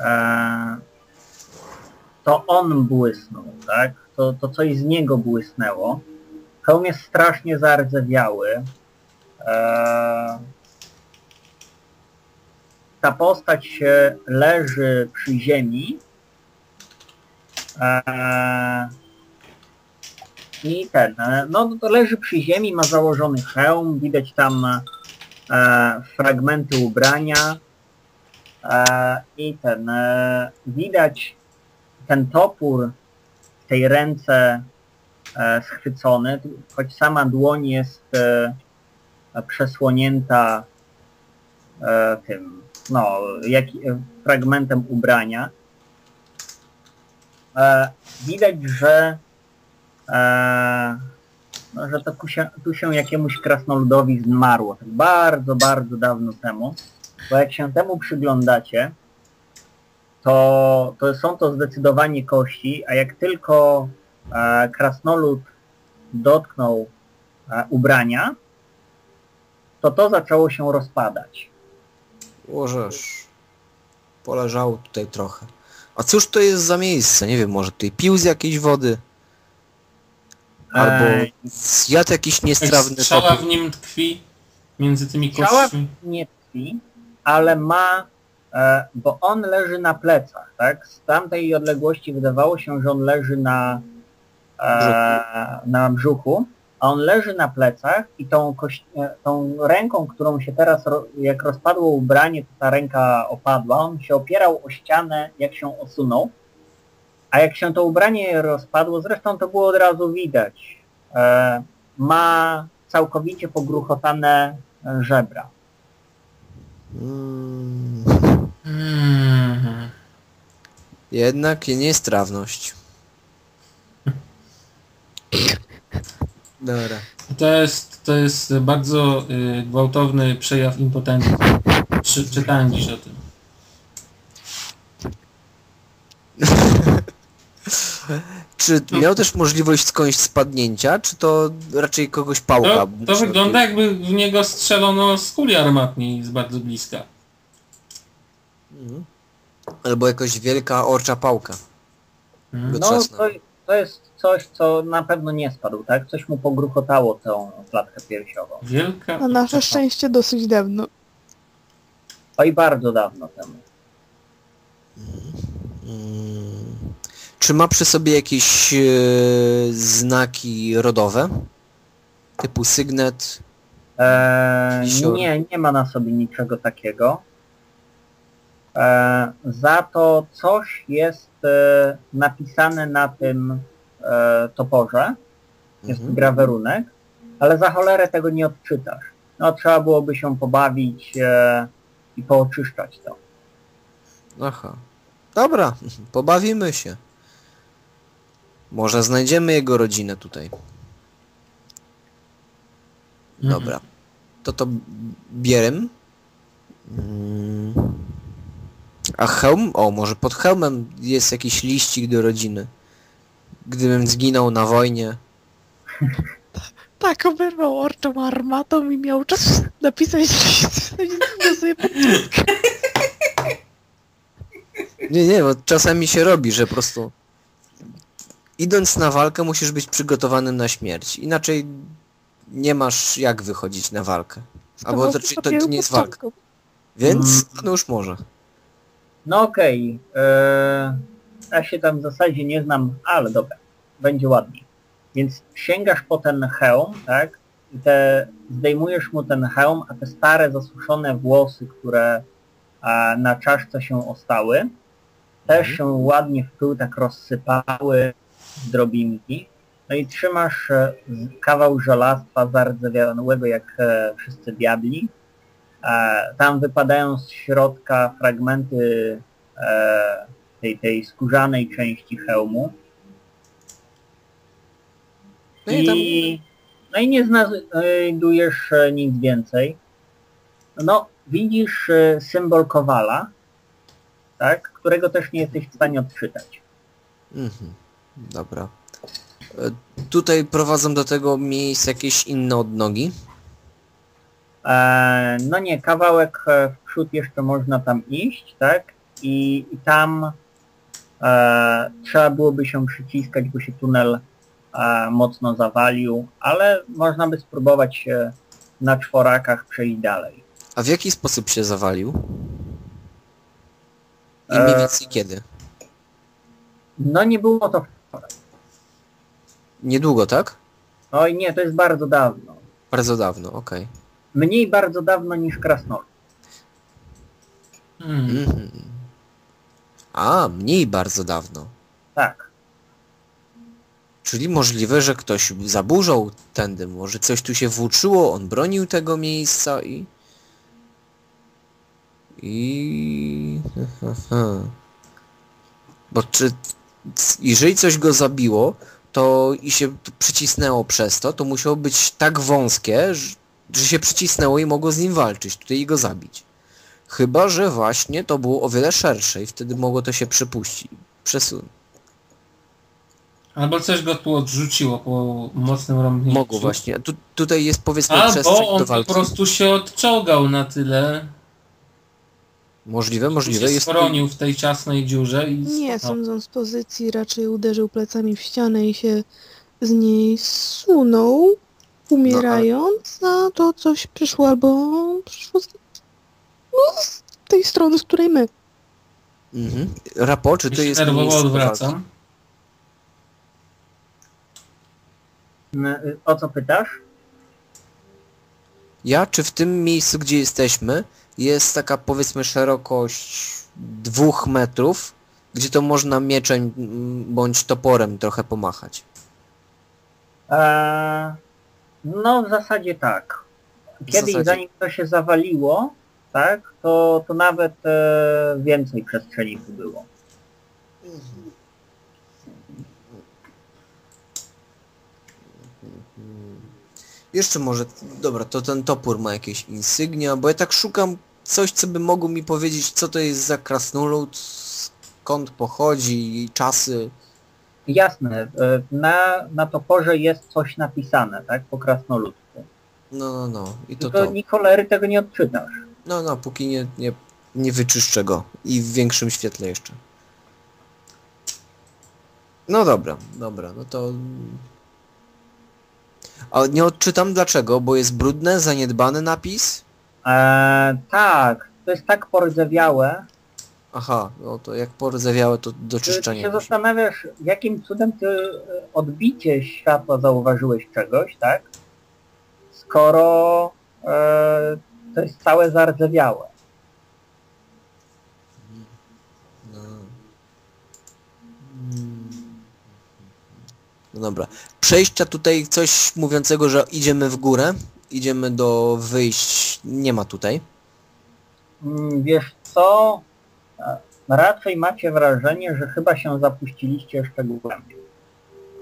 e, to on błysnął, tak? To, to coś z niego błysnęło. Hełm jest strasznie zardzewiały. E, ta postać leży przy ziemi. E, I ten, e, no to leży przy ziemi, ma założony hełm, widać tam fragmenty ubrania. E, I ten, e, widać ten topór w tej ręce e, schwycony, choć sama dłoń jest przesłonięta tym, no, jak, fragmentem ubrania. Widać, że no, że to tu się, tu się jakiemuś krasnoludowi zmarło, tak bardzo, bardzo dawno temu. Bo jak się temu przyglądacie, to, to są to zdecydowanie kości, a jak tylko e, krasnolud dotknął e, ubrania, to to zaczęło się rozpadać. Łożesz. Poleżało tutaj trochę. A cóż to jest za miejsce? Nie wiem, może tutaj pił z jakiejś wody? Albo zjadł jakiś niestrawny Strzała w nim tkwi między tymi Strzała kośćmi. nie tkwi, ale ma, e, bo on leży na plecach, tak? Z tamtej odległości wydawało się, że on leży na, e, na brzuchu, a on leży na plecach i tą, e, tą ręką, którą się teraz, jak rozpadło ubranie, to ta ręka opadła, on się opierał o ścianę, jak się osunął, a jak się to ubranie rozpadło, zresztą to było od razu widać, ma całkowicie pogruchotane żebra. Mm, jednak niestrawność. Dobra. To jest, to jest bardzo y, gwałtowny przejaw impotencji. Czy, czytałem dziś o tym. Czy miał też możliwość skądś spadnięcia, czy to raczej kogoś pałka? To, to wygląda jakby w niego strzelono z kuli armatniej z bardzo bliska. Mhm. Albo jakaś wielka orcza pałka. Mhm. No to, to jest coś, co na pewno nie spadł, tak? Coś mu pogruchotało tą klatkę piersiową. Wielka... Na nasze szczęście dosyć dawno. Oj, bardzo dawno temu. Mm. Czy ma przy sobie jakieś e, znaki rodowe? Typu sygnet? Eee, Wisior. nie, nie ma na sobie niczego takiego. Eee, za to coś jest e, napisane na tym e, toporze. Jest Mhm. grawerunek, ale za cholerę tego nie odczytasz. No trzeba byłoby się pobawić e, i pooczyszczać to. Aha. Dobra, pobawimy się. Może znajdziemy jego rodzinę tutaj. Mhm. Dobra. To to bierem. Mm. A hełm? O, może pod hełmem jest jakiś liścik do rodziny. Gdybym zginął na wojnie. Tak, oberwał orczą armatą i miał czas napisać sobie Nie, nie, bo czasami się robi, że po prostu idąc na walkę musisz być przygotowany na śmierć. Inaczej nie masz jak wychodzić na walkę. Albo to, to, to nie jest walka. Więc no już może. No okej. eee, ja się tam w zasadzie nie znam, ale dobra. Będzie ładnie. Więc sięgasz po ten hełm, tak? I te, zdejmujesz mu ten hełm, a te stare, zasuszone włosy, które a, na czaszce się ostały, też się ładnie w pył tak rozsypały drobinki. No i trzymasz e, z- kawał żelastwa zardzewiałego jak e, wszyscy diabli. E, tam wypadają z środka fragmenty tej, tej skórzanej części hełmu. No i tam I, no i nie znajdujesz nic więcej. No, widzisz symbol Kowala, tak, którego też nie jesteś w stanie odczytać. Mhm. Dobra. E, Tutaj prowadzą do tego miejsca jakieś inne odnogi. E, no nie, kawałek e, w przód jeszcze można tam iść, tak? i, i tam e, trzeba byłoby się przyciskać, bo się tunel e, mocno zawalił, ale można by spróbować się na czworakach przejść dalej. A w jaki sposób się zawalił? I mniej E, więcej kiedy? No nie było to wczoraj. Niedługo, tak? Oj nie, to jest bardzo dawno. Bardzo dawno, okej. Mniej bardzo dawno niż Krasnolud. Hmm. Mhm. A, mniej bardzo dawno. Tak. Czyli możliwe, że ktoś zaburzał tędy, może coś tu się włóczyło, on bronił tego miejsca i... I... Bo czy... Jeżeli coś go zabiło, to i się przycisnęło przez to, to musiało być tak wąskie, że się przycisnęło i mogło z nim walczyć, tutaj i go zabić. Chyba, że właśnie to było o wiele szersze i wtedy mogło to się przepuścić. Przesunąć. Albo coś go tu odrzuciło po mocnym rąbnięciu. Mogło właśnie. Tu, tutaj jest powiedzmy przestrzeń Albo on do po walki. prostu się odczołgał na tyle, Możliwe, możliwe. się Jest schronił w tej ciasnej dziurze i... Nie, no, sądząc z pozycji, raczej uderzył plecami w ścianę i się z niej zsunął, umierając, a to coś przyszło albo przyszło z, no, z tej strony, z której my. Mhm. Rapo, czy to jest nerwowo miejsce do walki? odwracam. N- y, O co pytasz? Ja, czy w tym miejscu, gdzie jesteśmy, jest taka powiedzmy szerokość dwóch metrów, gdzie to można mieczem bądź toporem trochę pomachać. Eee, no w zasadzie tak. Kiedyś zasadzie- zanim to się zawaliło, tak, to, to nawet e, więcej przestrzeni tu było. Jeszcze może, dobra, to ten topór ma jakieś insygnia, bo ja tak szukam coś, co by mogło mi powiedzieć, co to jest za krasnolud, skąd pochodzi, i czasy. Jasne, e, na, na toporze jest coś napisane, tak, po krasnoludku. No, no, no. I to Tylko to. Nikolery tego nie odczytasz. No, no, póki nie, nie, nie wyczyszczę go. I w większym świetle jeszcze. No dobra, dobra, no to... A nie odczytam dlaczego, bo jest brudne, zaniedbany napis? Eee, tak, to jest tak pordzewiałe, Aha, no to jak porzewiałe to do że ty czyszczenia. się zastanawiasz, jakim cudem ty e, odbicie światła zauważyłeś czegoś, tak? Skoro e, to jest całe zardzewiałe. No dobra. Przejścia tutaj coś mówiącego, że idziemy w górę. Idziemy do wyjść. Nie ma tutaj. Mm, Wiesz co? E, Raczej macie wrażenie, że chyba się zapuściliście jeszcze głębiej.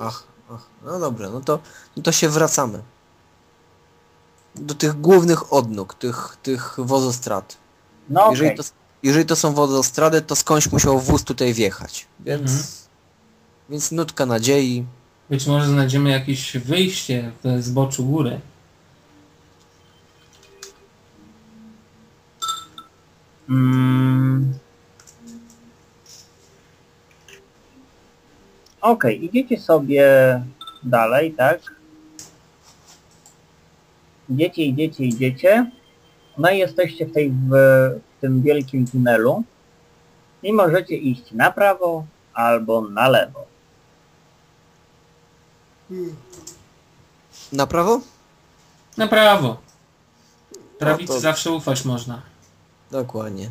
Ach, ach. No dobra, no to, no to się wracamy. Do tych głównych odnóg, tych, tych wozostrat. No okej, Jeżeli, to, jeżeli to są wozostrady, to skądś musiał wóz tutaj wjechać. Więc, Mhm. więc nutka nadziei. Być może znajdziemy jakieś wyjście w zboczu góry. Mm. Okej, idziecie sobie dalej, tak? Idziecie, idziecie, idziecie. No i jesteście w, tej, w, w tym wielkim tunelu. I możecie iść na prawo albo na lewo. Na prawo? Na prawo. Prawicy No to- zawsze ufać można. Dokładnie.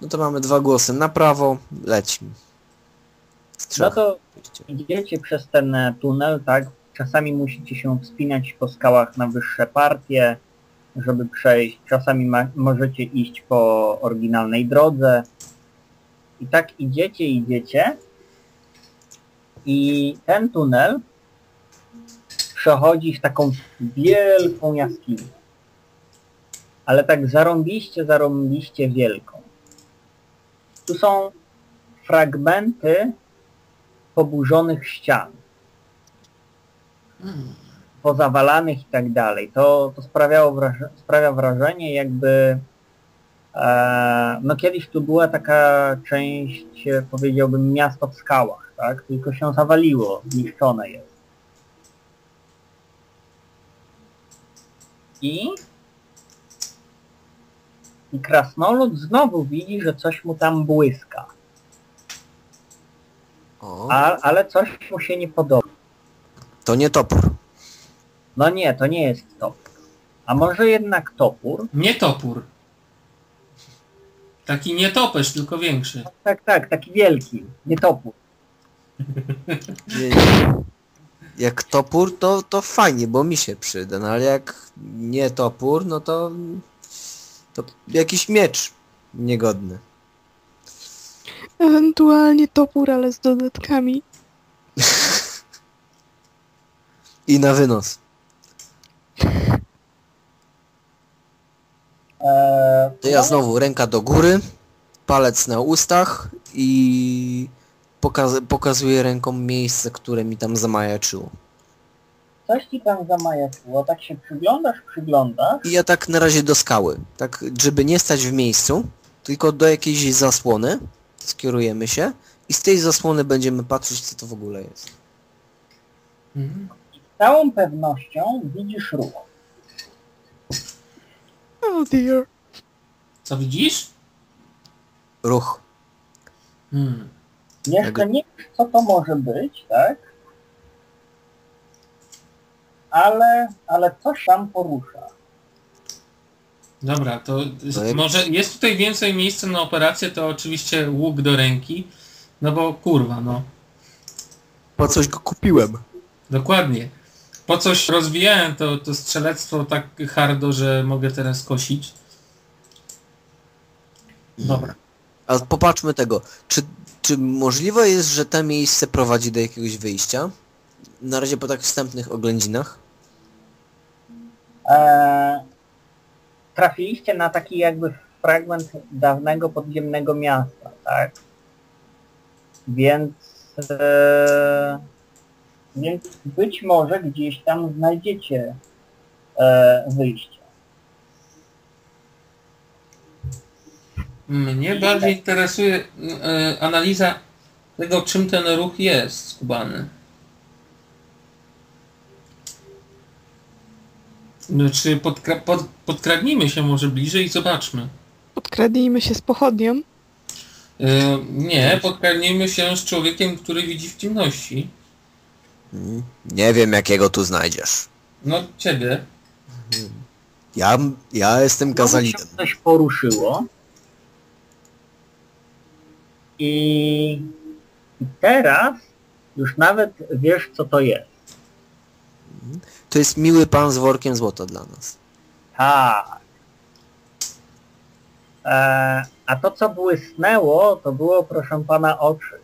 No to mamy dwa głosy. Na prawo, lećmy. Z No trzech. to oczywiście. idziecie przez ten e, tunel, tak? Czasami musicie się wspinać po skałach na wyższe partie, żeby przejść. Czasami ma, możecie iść po oryginalnej drodze. I tak idziecie, idziecie. I ten tunel przechodzi w taką wielką jaskinię. Ale tak zarąbiście, zarąbiście wielką. Tu są fragmenty poburzonych ścian, pozawalanych i tak dalej. To, to sprawiało wraż sprawia wrażenie, jakby E, no kiedyś tu była taka część, powiedziałbym, miasto w skałach, tak? Tylko się zawaliło, zniszczone jest. I... I krasnolud znowu widzi, że coś mu tam błyska. O, A, ale coś mu się nie podoba. to nie topór. No nie, to nie jest topór. A może jednak topór? Nie topór. Taki nie topesz, tylko większy. Tak, tak, taki wielki, nie topór. Nie, nie. Jak topór, to, to fajnie, bo mi się przyda, no ale jak nie topór, no to, to jakiś miecz niegodny. Ewentualnie topór, ale z dodatkami. I na wynos. Eee, To ja znowu ręka do góry, palec na ustach i pokaz pokazuję ręką miejsce, które mi tam zamajaczyło. Coś ci tam zamajaczyło, tak się przyglądasz, przyglądasz. I ja tak na razie do skały, tak żeby nie stać w miejscu, tylko do jakiejś zasłony skierujemy się i z tej zasłony będziemy patrzeć co to w ogóle jest. Mhm. Z całą pewnością widzisz ruch. Oh dear. Co widzisz? Ruch. Hmm. Jeszcze nie wiesz, co to może być, tak? Ale, ale coś tam porusza. Dobra, to może jest tutaj więcej miejsca na operację, to oczywiście łuk do ręki. No bo kurwa, no. Po coś go kupiłem. Dokładnie. Po coś rozwijałem to, to strzelectwo tak hardo, że mogę teraz kosić. Dobra. A popatrzmy tego. Czy, czy możliwe jest, że to miejsce prowadzi do jakiegoś wyjścia? Na razie po tak wstępnych oględzinach. Eee, trafiliście na taki jakby fragment dawnego podziemnego miasta, tak? Więc, eee, więc być może gdzieś tam znajdziecie eee, wyjście. Mnie bardziej interesuje e, analiza tego, czym ten ruch jest skubany. No, Czy podkra pod podkradnijmy się może bliżej i zobaczmy. Podkradnijmy się z pochodnią. E, nie, podkradnijmy się z człowiekiem, który widzi w ciemności. Nie wiem jakiego tu znajdziesz. No, ciebie. Ja, ja jestem Gazalinem. coś poruszyło. I, teraz już nawet wiesz, co to jest. To jest miły pan z workiem złota dla nas. Tak. E, a to, co błysnęło, to było, proszę pana, oczy.